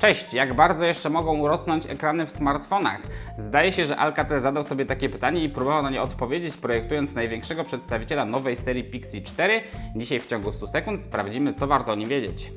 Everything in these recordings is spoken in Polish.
Cześć, jak bardzo jeszcze mogą urosnąć ekrany w smartfonach? Zdaje się, że Alcatel zadał sobie takie pytanie i próbował na nie odpowiedzieć, projektując największego przedstawiciela nowej serii Pixie 4. Dzisiaj w ciągu 100 sekund sprawdzimy, co warto o nim wiedzieć.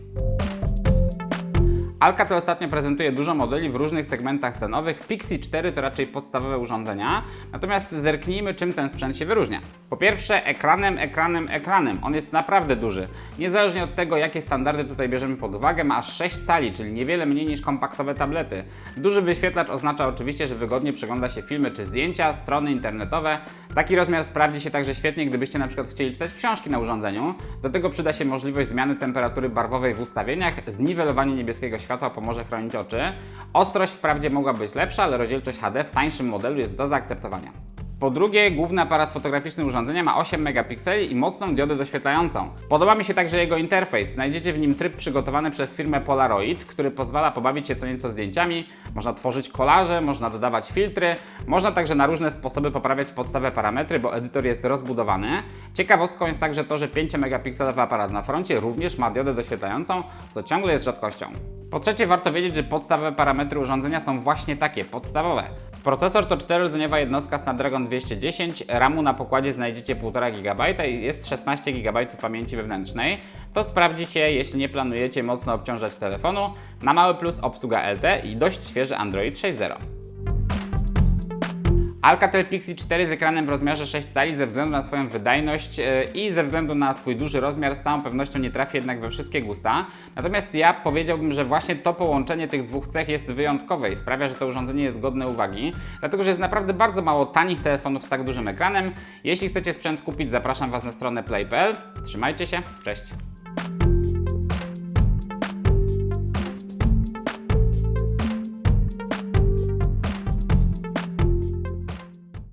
Alcatel ostatnio prezentuje dużo modeli w różnych segmentach cenowych. Pixie 4 to raczej podstawowe urządzenia, natomiast zerknijmy, czym ten sprzęt się wyróżnia. Po pierwsze, ekranem, ekranem, ekranem. On jest naprawdę duży. Niezależnie od tego, jakie standardy tutaj bierzemy pod uwagę, ma aż 6 cali, czyli niewiele mniej niż kompaktowe tablety. Duży wyświetlacz oznacza oczywiście, że wygodnie przegląda się filmy czy zdjęcia, strony internetowe. Taki rozmiar sprawdzi się także świetnie, gdybyście na przykład chcieli czytać książki na urządzeniu. Do tego przyda się możliwość zmiany temperatury barwowej w ustawieniach, zniwelowanie niebieskiego światła pomoże chronić oczy. Ostrość wprawdzie mogła być lepsza, ale rozdzielczość HD w tańszym modelu jest do zaakceptowania. Po drugie, główny aparat fotograficzny urządzenia ma 8 megapikseli i mocną diodę doświetlającą. Podoba mi się także jego interfejs. Znajdziecie w nim tryb przygotowany przez firmę Polaroid, który pozwala pobawić się co nieco zdjęciami. Można tworzyć kolaże, można dodawać filtry, można także na różne sposoby poprawiać podstawowe parametry, bo edytor jest rozbudowany. Ciekawostką jest także to, że 5 megapikselowy aparat na froncie również ma diodę doświetlającą, co ciągle jest rzadkością. Po trzecie, warto wiedzieć, że podstawowe parametry urządzenia są właśnie takie, podstawowe. Procesor to czterorodzeniowa jednostka Snapdragon 210, RAMu na pokładzie znajdziecie 1,5 GB i jest 16 GB pamięci wewnętrznej. To sprawdzi się, jeśli nie planujecie mocno obciążać telefonu. Na mały plus obsługa LTE i dość świeży Android 6.0. Alcatel Pixie 4 z ekranem w rozmiarze 6 cali ze względu na swoją wydajność e, i ze względu na swój duży rozmiar z całą pewnością nie trafi jednak we wszystkie gusta. Natomiast ja powiedziałbym, że właśnie to połączenie tych dwóch cech jest wyjątkowe i sprawia, że to urządzenie jest godne uwagi, dlatego że jest naprawdę bardzo mało tanich telefonów z tak dużym ekranem. Jeśli chcecie sprzęt kupić, zapraszam Was na stronę play.pl. Trzymajcie się, cześć!